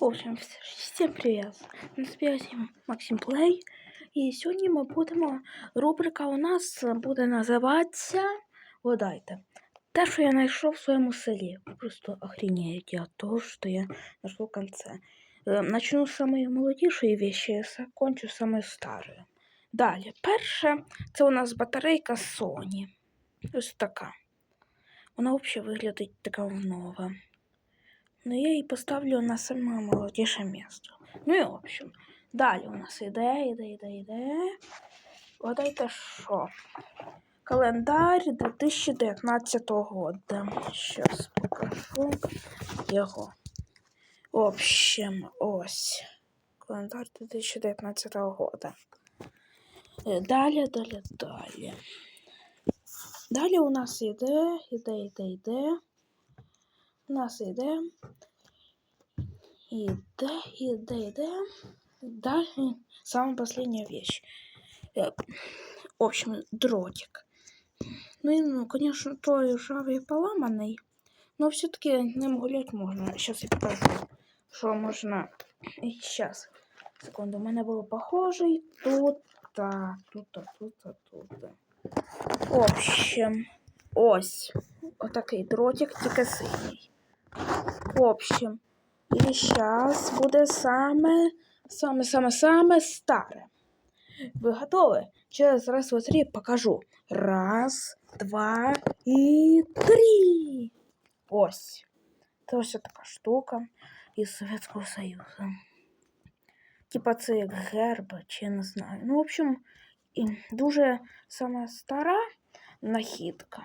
В общем, всім привіт! На зв'язі Максим Плей. І сьогодні ми будемо. Рубрика у нас буде називатися. Вгадайте. Те, що я знайшов в своєму селі. Просто охренеєте від того, що я знайшов в конце. Е, Начну з самої молодішої вещи, закончу з самої старої. Далі. Перше, це у нас батарейка Sony. Ось така. Вона взагалі виглядить така нова. Ну, я її поставлю на саме молодіше місце. Ну і в общем. Далі у нас іде, іде, іде, іде. Гадайте що? Календар 2019 року. Щас покажу його. В общем, ось. Календар 2019 року. Е, Далі, далі, далі. Далі у нас іде, іде, іде, іде. У нас іде. Іде, іде, іде. Далі самая последняя вещь. Э, В общем, дротик. Ну, и, ну, конечно, той ржавый и поломанный. Но все-таки ним гулять можно. Сейчас я покажу, что можно. И сейчас. Секунду, у мене було похожий. Тут, та, тут, та, тут, та, тут. та. В общем, ось. Отакий дротик, тільки синій. В общем, і зараз буде саме, саме, саме, саме старе. Ви готові? Через раз, два, три покажу. Раз, два і три. Ось. Це ось така штука із Совєтського Союзу. Типа це як герб, чи не знаю. Ну, в общем, дуже сама стара нахідка.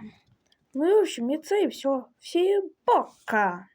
Ну и в общем, це і все. Всем пока!